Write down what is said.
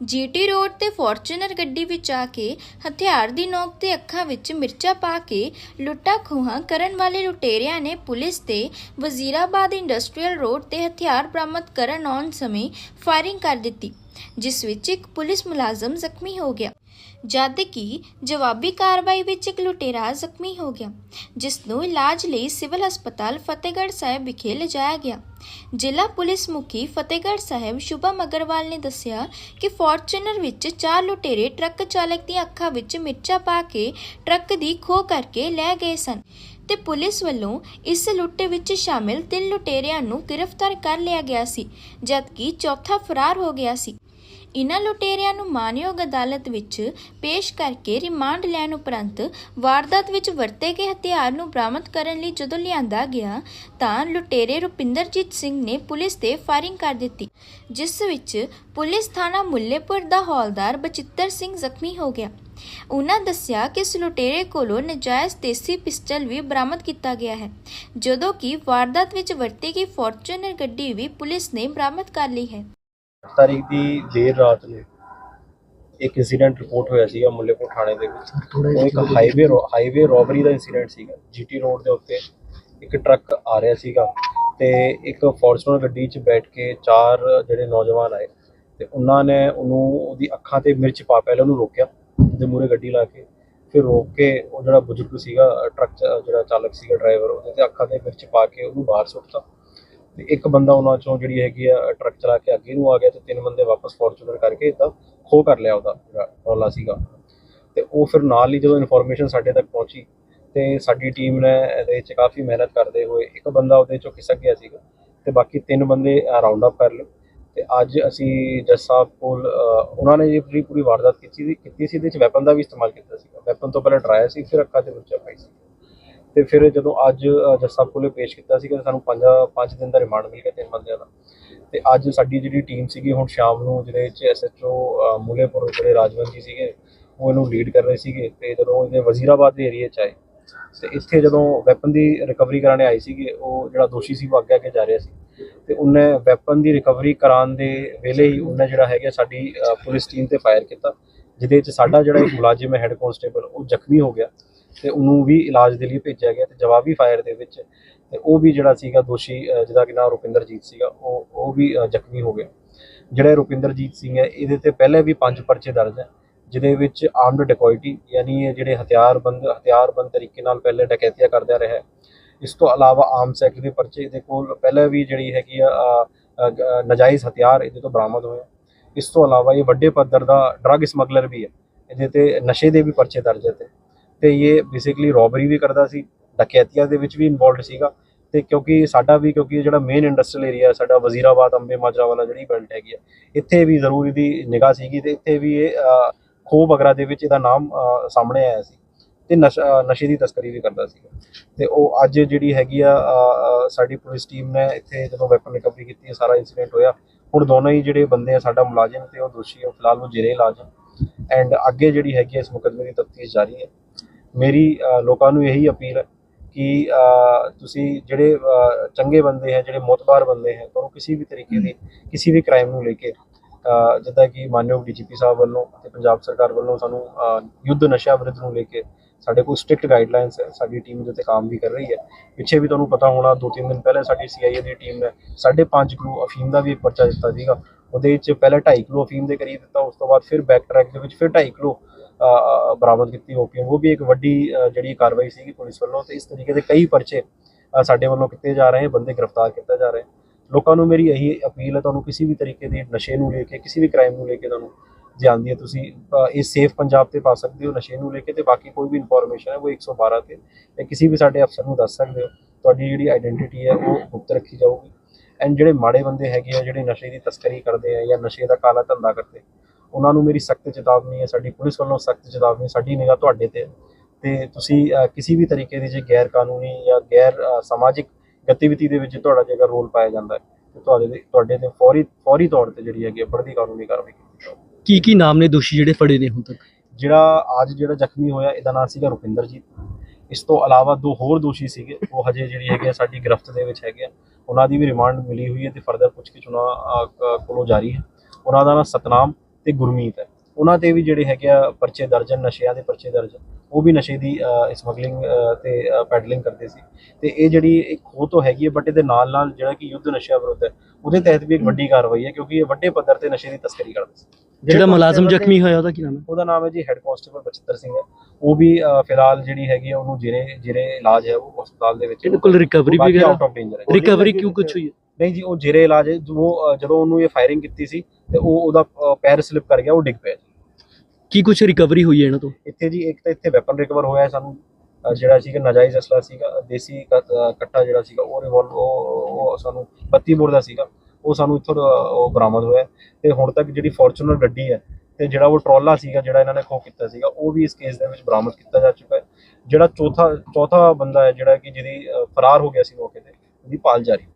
GT road ਤੇ Fortuner ਗੱਡੀ ਵਿੱਚ ਆ ਕੇ ਹਥਿਆਰ ਦੀ ਨੋਕ ਤੇ ਅੱਖਾਂ ਵਿੱਚ ਮਿਰਚਾਂ ਪਾ ਕੇ ਲੁੱਟਾਂ ਖੋਹਾਂ ਕਰਨ ਵਾਲੇ ਲੁਟੇਰਿਆਂ ਨੇ ਪੁਲਿਸ ਤੇ ਵਜ਼ੀਰਾਬਾਦ ਇੰਡਸਟਰੀਅਲ ਰੋਡ ਤੇ ਹਥਿਆਰ ਬਰਾਮਦ ਕਰਨ ਆਉਣ ਸਮੇਂ ਫਾਇਰਿੰਗ ਕਰ ਦਿੱਤੀ। ਜਿਸ ਵਿੱਚ ਇੱਕ ਪੁਲਿਸ ਮੁਲਾਜ਼ਮ ਜ਼ਖਮੀ ਹੋ ਗਿਆ, ਜਦ ਕਿ ਜਵਾਬੀ ਕਾਰਵਾਈ ਵਿੱਚ ਇੱਕ ਲੁਟੇਰਾ ਜ਼ਖਮੀ ਹੋ ਗਿਆ, ਜਿਸ ਨੂੰ ਇਲਾਜ ਲਈ ਸਿਵਲ ਹਸਪਤਾਲ ਫਤਿਹਗੜ੍ਹ ਸਾਹਿਬ ਵਿਖੇ ਲਿਜਾਇਆ ਗਿਆ। ਜ਼ਿਲ੍ਹਾ ਪੁਲਿਸ ਮੁਖੀ ਫਤਿਹਗੜ੍ਹ ਸਾਹਿਬ ਸ਼ੁਭਮ ਅਗਰਵਾਲ ਨੇ ਦੱਸਿਆ ਕਿ ਫੋਰਚੂਨਰ ਵਿੱਚ ਚਾਰ ਲੁਟੇਰੇ ਟਰੱਕ ਚਾਲਕ ਦੀਆਂ ਅੱਖਾਂ ਵਿੱਚ ਮਿਰਚਾਂ ਪਾ ਕੇ ਟਰੱਕ ਦੀ ਖੋਹ ਕਰਕੇ ਲੈ ਗਏ ਸਨ ਤੇ ਪੁਲਿਸ ਵੱਲੋਂ ਇਸ ਲੁੱਟ ਵਿੱਚ ਸ਼ਾਮਿਲ ਤਿੰਨ ਲੁਟੇਰਿਆਂ ਨੂੰ ਗ੍ਰਿਫਤਾਰ ਕਰ ਲਿਆ ਗਿਆ ਸੀ, ਜਦਕਿ ਚੌਥਾ ਫਰਾਰ ਹੋ ਗਿਆ ਸੀ। ਇਨ੍ਹਾਂ ਲੁਟੇਰਿਆਂ ਨੂੰ ਮਾਨਯੋਗ ਅਦਾਲਤ ਵਿੱਚ ਪੇਸ਼ ਕਰਕੇ ਰਿਮਾਂਡ ਲੈਣ ਉਪਰੰਤ ਵਾਰਦਾਤ ਵਿੱਚ ਵਰਤੇ ਗਏ ਹਥਿਆਰ ਨੂੰ ਬਰਾਮਦ ਕਰਨ ਲਈ ਜਦੋਂ ਲਿਆਂਦਾ ਗਿਆ, ਤਾਂ ਲੁਟੇਰੇ ਰੁਪਿੰਦਰਜੀਤ ਸਿੰਘ ਨੇ ਪੁਲਿਸ ਤੇ ਫਾਇਰਿੰਗ ਕਰ ਦਿੱਤੀ, ਜਿਸ ਵਿੱਚ ਪੁਲਿਸ ਥਾਣਾ ਮੁੱਲੇਪੁਰ ਦਾ ਹੌਲਦਾਰ ਬਚਿੱਤਰ ਸਿੰਘ ਜ਼ਖਮੀ ਹੋ ਗਿਆ। ਉਹਨਾਂ ਦੱਸਿਆ ਕਿ ਇਸ ਲੁਟੇਰੇ ਕੋਲੋਂ ਨਜਾਇਜ਼ ਦੇਸੀ ਪਿਸਟਲ ਵੀ ਬਰਾਮਦ ਕੀਤਾ ਗਿਆ ਹੈ, ਜਦੋਂ ਕਿ ਵਾਰਦਾਤ ਵਿੱਚ ਵਰਤੀ ਗਈ ਫੋਰਚੂਨਰ ਗੱਡੀ ਵੀ ਪੁਲਿਸ ਨੇ ਬਰਾਮਦ ਕਰ ਲਈ ਹੈ। ਤਾਰੀਖ ਦੀ ਦੇਰ ਰਾਤ ਨੂੰ ਇੱਕ ਇਨਸੀਡੈਂਟ ਰਿਪੋਰਟ ਹੋਇਆ ਸੀਗਾ ਮੁੱਲੇਪੁਰ ਥਾਣੇ ਦੇ ਵਿੱਚ। ਉਹ ਇੱਕ ਹਾਈਵੇ ਹਾਈਵੇ ਰੋਬਰੀ ਦਾ ਇਨਸੀਡੈਂਟ ਸੀਗਾ। ਜੀਟੀ ਰੋਡ ਦੇ ਉੱਤੇ ਇੱਕ ਟਰੱਕ ਆ ਰਿਹਾ ਸੀਗਾ ਤੇ ਇੱਕ ਫੋਰਚੂਨਰ ਗੱਡੀ 'ਚ ਬੈਠ ਕੇ ਚਾਰ ਜਿਹੜੇ ਨੌਜਵਾਨ ਆਏ ਤੇ ਉਹਨਾਂ ਨੇ ਉਹਨੂੰ ਉਹਦੀ ਅੱਖਾਂ ਤੇ ਮਿਰਚ ਪਾ ਪਹਿਲਾਂ ਉਹਨੂੰ ਰੋਕਿਆ ਉਹਦੇ ਮੂਹਰੇ ਗੱਡੀ ਲਾ ਕੇ ਫਿਰ ਰੋਕ ਕੇ ਉਹ ਜਿਹੜਾ ਬਜ਼ੁਰਗ ਸੀਗਾ ਟਰੱਕ ਜਿਹੜਾ ਚਾਲਕ ਸੀਗਾ ਡਰਾਈਵਰ ਉਹਦੇ ਤੇ ਅੱਖਾਂ ਤੇ ਮਿਰਚ ਪਾ ਕੇ ਉਹਨੂੰ ਬਾਹਰ ਸੁੱਟਤਾ। ਤੇ ਇੱਕ ਬੰਦਾ ਉਹਨਾਂ ਚੋਂ ਜਿਹੜੀ ਹੈਗੀ ਆ, ਟਰੱਕ ਚਲਾ ਕੇ ਅੱਗੇ ਨੂੰ ਆ ਗਿਆ ਤੇ ਤਿੰਨ ਬੰਦੇ ਵਾਪਸ ਫੋਰਚੂਨਰ ਕਰਕੇ ਇਦਾਂ ਖੋ ਕਰ ਲਿਆ ਉਹਦਾ, ਜਿਹੜਾ ਰੌਲਾ ਸੀਗਾ। ਤੇ ਉਹ ਫਿਰ ਨਾਲ ਹੀ ਜਦੋਂ ਇਨਫੋਰਮੇਸ਼ਨ ਸਾਡੇ ਤੱਕ ਪਹੁੰਚੀ, ਤੇ ਸਾਡੀ ਟੀਮ ਨੇ ਇਹਦੇ ਵਿੱਚ ਕਾਫੀ ਮਿਹਨਤ ਕਰਦੇ ਹੋਏ ਇੱਕ ਬੰਦਾ ਉਹਦੇ ਚੋਂ ਖਿਸਕ ਗਿਆ ਸੀਗਾ ਤੇ ਬਾਕੀ ਤਿੰਨ ਬੰਦੇ ਰਾਉਂਡ ਅਪ ਕਰ ਲਏ। ਤੇ ਅੱਜ ਅਸੀਂ ਜੱਜ ਸਾਹਿਬ ਕੋਲ ਉਹਨਾਂ ਨੇ ਇਹ ਪੂਰੀ ਪੂਰੀ ਵਾਰਦਾਤ ਕੀਤੀ ਸੀ ਕੀਤੀ ਸੀ, ਇਹਦੇ ਵਿੱਚ ਵੈਪਨ ਦਾ ਵੀ ਇਸਤੇਮਾਲ ਕੀਤਾ ਸੀਗਾ। ਵੈਪਨ ਤੋਂ ਪਹਿਲਾਂ ਡਰਾਇਆ ਸੀ, ਫਿਰ ਅੱਖਾਂ ਤੇ ਮਿਰਚਾਂ ਪਾਈ ਸੀ। ਤੇ ਫਿਰ ਜਦੋਂ ਅੱਜ ਅ, ਜੱਜ ਸਾਹਿਬ ਕੋਲੇ ਪੇਸ਼ ਕੀਤਾ ਸੀਗਾ ਸਾਨੂੰ 5 5 ਦਿਨ ਦਾ ਰਿਮਾਂਡ ਮਿਲ ਗਿਆ ਤਿੰਨ ਬੰਦਿਆਂ ਦਾ। ਤੇ ਅੱਜ ਸਾਡੀ ਜਿਹੜੀ ਟੀਮ ਸੀਗੀ ਹੁਣ ਸ਼ਾਮ ਨੂੰ ਜਿਹਦੇ ਵਿੱਚ ਐਸਐਚਓ ਮੂਲੇਪੁਰ ਜਿਹੜੇ ਰਾਜਵੰਤ ਜੀ ਸੀਗੇ ਉਹ ਇਹਨੂੰ ਲੀਡ ਕਰ ਰਹੇ ਸੀਗੇ ਤੇ ਜਦੋਂ ਇਹਦੇ ਵਜ਼ੀਰਾਬਾਦ ਦੇ ਏਰੀਆ 'ਚ ਆਏ ਤੇ ਇੱਥੇ ਜਦੋਂ ਵੈਪਨ ਦੀ ਰਿਕਵਰੀ ਕਰਾਣੇ ਆਏ ਸੀਗੇ ਉਹ ਜਿਹੜਾ ਦੋਸ਼ੀ ਸੀ ਉਹ ਅੱਗੇ ਅੱਗੇ ਜਾ ਰਿਹਾ ਸੀ। ਤੇ ਉਹਨੇ ਵੈਪਨ ਦੀ ਰਿਕਵਰੀ ਕਰਾਉਣ ਦੇ ਵੇਲੇ ਹੀ ਉਹਨੇ ਜਿਹੜਾ ਹੈਗਾ ਸਾਡੀ ਪੁਲਿਸ ਟੀਮ ਤੇ ਫਾਇਰ ਕੀਤਾ ਜਿਹਦੇ ਵਿੱਚ ਸਾਡਾ ਜਿਹੜਾ ਇੱਕ ਮੁਲਾਜ਼ਮ ਹੈ ਹੈੱਡ ਕਾਂਸਟੇਬਲ ਉਹ ਜ਼ਖਮੀ ਹੋ ਗਿਆ। ਤੇ ਉਹਨੂੰ ਵੀ ਇਲਾਜ ਦੇ ਲਈ ਭੇਜਿਆ ਗਿਆ ਤੇ ਜਵਾਬੀ ਫਾਇਰ ਦੇ ਵਿੱਚ ਤੇ ਉਹ ਵੀ ਜਿਹੜਾ ਸੀਗਾ ਦੋਸ਼ੀ ਜਿਹਦਾ ਕਿ ਨਾਮ ਰੁਪਿੰਦਰਜੀਤ ਸੀਗਾ ਉਹ ਉਹ ਵੀ ਜ਼ਖਮੀ ਹੋ ਗਿਆ। ਜਿਹੜਾ ਰੁਪਿੰਦਰਜੀਤ ਸਿੰਘ ਹੈ ਇਹਦੇ ਤੇ ਪਹਿਲੇ ਵੀ ਪੰਜ ਪਰਚੇ ਦਰਜ ਹੈ ਜਿਹਦੇ ਵਿੱਚ ਆਰਮਡ ਡਕੋਇਟੀ ਯਾਨੀ ਇਹ ਜਿਹੜੇ ਹਥਿਆਰਬੰਦ ਹਥਿਆਰਬੰਦ ਤਰੀਕੇ ਨਾਲ ਪਹਿਲੇ ਡਕੈਤੀਆਂ ਕਰਦਾ ਰਿਹਾ ਇਸ ਤੋਂ ਇਲਾਵਾ ਆਮ ਸੈਕਟਰੀ ਦੇ ਪਰਚੇ ਇਹਦੇ ਕੋਲ ਪਹਿਲੇ ਵੀ ਜਿਹੜੀ ਹੈਗੀ ਆ ਅ, ਨਾਜਾਇਜ਼ ਹਥਿਆਰ ਇਹਦੇ ਤੋਂ ਬਰਾਮਦ ਹੋਏ ਇਸ ਤੋਂ ਇਲਾਵਾ ਇਹ ਵੱਡੇ ਪੱਧਰ ਦਾ ਡਰੱਗ ਸਮਗਲਰ ਵੀ ਹੈ ਇਹਦੇ ਤੇ ਨਸ਼ੇ ਦੇ ਵੀ ਪਰਚੇ ਦਰਜ ਹੈ ਤੇ। ਤੇ ਇਹ ਬੇਸਿਕਲੀ ਰੋਬਰੀ ਵੀ ਕਰਦਾ ਸੀ ਡਕੈਤੀਆਂ ਦੇ ਵਿੱਚ ਵੀ ਇਨਵੋਲਡ ਸੀਗਾ ਤੇ ਕਿਉਂਕਿ ਸਾਡਾ ਵੀ ਕਿਉਂਕਿ ਜਿਹੜਾ ਮੇਨ ਇੰਡਸਟਰੀਅਲ ਏਰੀਆ ਸਾਡਾ ਵਜ਼ੀਰਾਬਾਦ ਅੰਬੇ ਮਾਜਰਾ ਵਾਲਾ ਜਿਹੜੀ ਬੈਲਟ ਹੈਗੀ ਆ ਇੱਥੇ ਵੀ ਜ਼ਰੂਰ ਇਹਦੀ ਨਿਗਾਹ ਸੀਗੀ ਤੇ ਇੱਥੇ ਵੀ ਇਹ ਅ, ਖੋਹ ਵਗੈਰਾ ਦੇ ਵਿੱਚ ਇਹਦਾ ਨਾਮ ਸਾਹਮਣੇ ਆਇਆ ਸੀ ਤੇ ਨਸ਼ਾ ਨਸ਼ੇ ਦੀ ਤਸਕਰੀ ਵੀ ਕਰਦਾ ਸੀਗਾ ਤੇ ਉਹ ਅੱਜ ਜਿਹੜੀ ਹੈਗੀ ਆ ਸਾਡੀ ਪੁਲਿਸ ਟੀਮ ਨੇ ਇੱਥੇ ਜਦੋਂ ਵੈਪਨ ਰਿਕਵਰੀ ਕੀਤੀ ਹੈ ਸਾਰਾ ਇਨਸੀਡੈਂਟ ਹੋਇਆ ਹੁਣ ਦੋਨੋਂ ਹੀ ਜਿਹੜੇ ਬੰਦੇ ਆ ਸਾਡਾ ਮੁਲਾਜ਼ਮ ਤੇ ਉਹ ਦੋਸ਼ੀ ਆ ਫਿਲਹਾਲ ਉਹ ਜੇਰੇ ਇਲਾਜ ਐਂਡ ਅੱਗੇ ਜਿਹੜੀ ਹੈਗੀ ਆ ਇਸ ਮੁਕੱਦਮੇ ਦੀ ਤਫਤੀਸ਼ ਜਾਰੀ ਹੈ। ਮੇਰੀ ਲੋਕਾਂ ਨੂੰ ਇਹੀ ਅਪੀਲ ਹੈ ਕਿ ਤੁਸੀਂ ਜਿਹੜੇ ਚੰਗੇ ਬੰਦੇ ਹੈ, ਜਿਹੜੇ ਮੋਤਬਾਰ ਬੰਦੇ ਹੈ ਤੁਹਾਨੂੰ ਕਿਸੇ ਵੀ ਤਰੀਕੇ ਦੀ, ਕਿਸੇ ਵੀ ਕ੍ਰਾਈਮ ਨੂੰ ਲੈ ਕੇ ਜਿੱਦਾਂ ਕਿ ਮਾਨਯੋਗ ਡੀਜੀਪੀ ਸਾਹਿਬ ਵੱਲੋਂ ਅਤੇ ਪੰਜਾਬ ਸਰਕਾਰ ਵੱਲੋਂ ਸਾਨੂੰ ਯੁੱਧ ਨਸ਼ਾ ਵਿਰੁੱਧ ਨੂੰ ਲੈ ਕੇ ਸਾਡੇ ਕੋਲ ਸਟ੍ਰਿਕਟ ਗਾਈਡਲਾਈਨਸ ਹੈ, ਸਾਡੀ ਟੀਮ ਦੇ ਤੇ ਕੰਮ ਵੀ ਕਰ ਰਹੀ ਹੈ। ਪਿੱਛੇ ਵੀ ਤੁਹਾਨੂੰ ਪਤਾ ਹੋਣਾ, ਦੋ ਤਿੰਨ ਦਿਨ ਪਹਿਲਾਂ ਸਾਡੀ ਸੀਆਈਏ ਦੀ ਟੀਮ ਨੇ 5.5 ਕਿਲੋ ਅਫੀਮ ਦਾ ਵੀ ਇੱਕ ਪਰਚਾ ਦਿੱਤਾ ਸੀਗਾ। ਉਹਦੇ ਵਿੱਚ ਪਹਿਲਾਂ 2.5 ਕਿਲੋ ਅਫੀਮ ਦੇ ਕਰੀਬ ਦਿੱਤਾ, ਉਸ ਤੋਂ ਬਾਅਦ ਫਿਰ ਬੈਕ ਟਰੈਕ ਦੇ ਵਿੱਚ ਫਿਰ 2.5 ਕਿਲੋ ਬਰਾਮਦ ਕੀਤੀ ਓਪੀਐਮ, ਉਹ ਵੀ ਇੱਕ ਵੱਡੀ ਜਿਹੜੀ ਕਾਰਵਾਈ ਸੀਗੀ ਪੁਲਿਸ ਵੱਲੋਂ ਤੇ ਇਸ ਤਰੀਕੇ ਦੇ ਕਈ ਪਰਚੇ ਸਾਡੇ ਵੱਲੋਂ ਕੀਤੇ ਜਾ ਰਹੇ ਹਨ ਬੰਦੇ ਗ੍ਰਿਫਤਾਰ ਕੀਤੇ ਜਾ ਰਹੇ। ਲੋਕਾਂ ਨੂੰ ਮੇਰੀ ਇਹੀ ਅਪੀਲ ਹੈ, ਤੁਹਾਨੂੰ ਕਿਸੇ ਵੀ ਤਰੀਕੇ ਦੇ ਨਸ਼ੇ ਨੂੰ ਲੈ ਕੇ, ਕਿਸੇ ਵੀ ਕ੍ਰਾਈਮ ਨੂੰ ਲੈ ਕੇ ਤੁਹਾਨੂੰ ਜੇ ਆਉਂਦੀ ਹੈ ਤੁਸੀਂ ਇਹ ਸੇਫ ਪੰਜਾਬ ਤੇ ਪਾ ਸਕਦੇ ਹੋ, ਨਸ਼ੇ ਨੂੰ ਲੈ ਕੇ ਤੇ ਬਾਕੀ ਕੋਈ ਵੀ ਇਨਫੋਰਮੇਸ਼ਨ ਹੈ, ਉਹ 112 ਤੇ ਤੇ ਕਿਸੇ ਵੀ ਸਾਡੇ ਅਫਸਰ ਨੂੰ ਦੱਸ ਸਕਦੇ ਹੋ। ਤੁਹਾਡੀ ਜਿਹੜੀ ਆਇਡੈਂਟੀਟੀ ਹੈ, ਉਹ ਗੁਪਤ ਰੱਖੀ ਜਾਊਗੀ। ਐਂਡ ਜਿਹੜੇ ਮਾੜੇ ਬੰਦੇ ਹੈਗੇ ਆ, ਜਿਹੜੇ ਨਸ਼ੇ ਦੀ ਤਸਕਰੀ ਕਰਦੇ ਆ ਜਾਂ ਨਸ਼ੇ ਦਾ ਕਾਲਾ ਧੰਦਾ ਕਰਦੇ ਉਹਨਾਂ ਨੂੰ ਮੇਰੀ ਸਖਤ ਚੇਤਾਵਨੀ ਹੈ ਸਾਡੀ ਪੁਲਿਸ ਵੱਲੋਂ ਸਖਤ ਚੇਤਾਵਨੀ ਸਾਡੀ ਨਿਗਾਹ ਤੁਹਾਡੇ ਤੇ ਤੇ ਤੁਸੀਂ ਕਿਸੇ ਵੀ ਤਰੀਕੇ ਦੀ ਜੇ ਗੈਰ ਕਾਨੂੰਨੀ ਜਾਂ ਗੈਰ ਸਮਾਜਿਕ ਗਤੀਵਿਧੀ ਦੇ ਵਿੱਚ ਤੁਹਾਡਾ ਜੇਕਰ ਰੋਲ ਪਾਇਆ ਜਾਂਦਾ ਹੈ ਤੇ ਤੁਹਾਡੇ ਤੇ ਤੁਹਾਡੇ ਤੇ ਫੌਰੀ ਫੌਰੀ ਤੌਰ ਤੇ ਜਿਹੜੀ ਹੈਗੀ ਹੈ ਬਣਦੀ ਕਾਨੂੰਨੀ ਕਾਰਵਾਈ ਕੀਤੀ ਜਾਊਗੀ ਕੀ ਕੀ ਨਾਮ ਨੇ ਦੋਸ਼ੀ ਜਿਹੜੇ ਫੜੇ ਨੇ ਹੁਣ ਤੱਕ? ਜਿਹੜਾ ਅੱਜ ਜਿਹੜਾ ਜ਼ਖਮੀ ਹੋਇਆ ਇਹਦਾ ਨਾਮ ਸੀਗਾ ਰੁਪਿੰਦਰਜੀਤ। ਇਸ ਤੋਂ ਇਲਾਵਾ ਦੋ ਹੋਰ ਦੋਸ਼ੀ ਸੀਗੇ ਉਹ ਹਜੇ ਜਿਹੜੀ ਹੈਗੇ ਸਾਡੀ ਗ੍ਰਿਫਤ ਦੇ ਵਿੱਚ ਹੈਗੇ ਉਹਨਾਂ ਦੀ ਵੀ ਰਿਮਾਂਡ ਮਿਲੀ ਹੋਈ ਹੈ ਤੇ ਫਰਦਰ ਪੁੱਛਗਿੱਛ ਉਹਨਾਂ ਕੋਲੋਂ ਜਾਰੀ ਹੈ। ਉਹਨਾਂ ਦਾ ਨਾਮ ਸਤਨਾਮ ਤੇ ਗੁਰਮੀਤ ਹੈ। ਉਹਨਾਂ ਤੇ ਵੀ ਜਿਹੜੇ ਹੈਗੇ ਆ ਪਰਚੇ ਦਰਜ ਹਨ, ਨਸ਼ਿਆਂ ਦੇ ਪਰਚੇ ਦਰਜ ਹਨ। ਉਹ ਵੀ ਨਸ਼ੇ ਦੀ ਸਮਗਲਿੰਗ ਤੇ ਪੈਡਲਿੰਗ ਕਰਦੇ ਸੀ। ਤੇ ਇਹ ਜਿਹੜੀ ਇੱਕ ਖੋਹ ਤੋਂ ਹੈਗੀ ਹੈ ਬਟ ਇਹਦੇ ਨਾਲ ਨਾਲ ਜਿਹੜਾ ਕਿ ਯੁੱਧ ਨਸ਼ਿਆਂ ਵਿਰੁੱਧ ਹੈ ਉਹਦੇ ਤਹਿਤ ਵੀ ਇੱਕ ਵੱਡੀ ਕਾਰਵਾਈ ਹੈ ਕਿਉਂਕਿ ਇਹ ਵੱਡੇ ਪੱਧਰ ਤੇ ਨਸ਼ੇ ਦੀ ਤਸਕਰੀ ਕਰਦੇ ਸੀ। ਜਿਹੜਾ ਮੁਲਾਜ਼ਮ ਜ਼ਖਮੀ ਹੋਇਆ ਉਹਦਾ ਕੀ ਨਾਮ ਹੈ? ਉਹਦਾ ਨਾਮ ਹੈ ਜੀ ਹੈੱਡ ਕਾਂਸਟੇਬਲ ਬਚਿੱਤਰ ਸਿੰਘ ਹੈ। ਉਹ ਵੀ ਫਿਲਹਾਲ ਜਿਹੜੀ ਹੈਗੀ ਹੈ ਉਹਨੂੰ ਜਿਹੜੇ ਜਿਹੜੇ ਇਲਾਜ ਹੈ ਉਹ ਹਸਪਤਾਲ ਦੇ ਵਿੱਚ ਇਹਦੇ ਕੋਲ ਰਿਕਵਰੀ ਡੇਂਜਰ ਹੈ। ਰਿਕਵਰੀ ਕਿਉਂ ਕੁਝ ਹੋਈ ਨਹੀਂ ਜੀ ਉਹ ਜਿਹੜੇ ਇਲਾਜ ਹੈ, ਜਦੋਂ ਉਹਨੂੰ ਇਹ ਫਾਇਰਿੰਗ ਕੀਤੀ ਸੀ ਤੇ ਉਹ ਉਹਦਾ ਪੈਰ ਸਲਿਪ ਕਰ ਗਿਆ ਉਹ ਡਿੱਗ ਪਿਆ ਜੀ। ਕੀ ਕੁਝ ਰਿਕਵਰੀ ਹੋਈ ਹੈ ਇਹਨਾਂ ਤੋਂ? ਇੱਥੇ ਜੀ ਇੱਕ ਤਾਂ ਇੱਥੇ ਵੈਪਨ ਰਿਕਵਰ ਹੋਇਆ ਸਾਨੂੰ ਜਿਹੜਾ ਸੀਗਾ ਨਾਜਾਇਜ਼ ਅਸਲਾ ਸੀਗਾ ਦੇਸੀ ਕੱਟਾ ਜਿਹੜਾ ਸੀਗਾ ਉਹ ਰਿਵੋਲਵ ਉਹ ਸਾਨੂੰ 32 ਬੋਰ ਦਾ ਸੀਗਾ। ਉਹ ਸਾਨੂੰ ਇੱਥੋਂ ਉਹ ਬਰਾਮਦ ਹੋਇਆ ਤੇ ਹੁਣ ਤੱਕ ਜਿਹੜੀ ਫੋਰਚੂਨਰ ਗੱਡੀ ਹੈ ਤੇ ਜਿਹੜਾ ਉਹ ਟਰੋਲਾ ਸੀਗਾ ਜਿਹੜਾ ਇਹਨਾਂ ਨੇ ਖੋਹ ਕੀਤਾ ਸੀਗਾ ਉਹ ਵੀ ਇਸ ਕੇਸ ਦੇ ਵਿੱਚ ਬਰਾਮਦ ਕੀਤਾ ਜਾ ਚੁੱਕਾ ਹੈ। ਜਿਹੜਾ ਚੌਥਾ ਚੌਥਾ ਬੰਦਾ ਹੈ ਜਿਹੜਾ ਕਿ ਜਿਹਦੀ ਫਰਾਰ ਹੋ ਗਿਆ ਸੀ ਮੌਕੇ ਤੇ ਉਹਦੀ ਭਾਲ ਜਾਰੀ।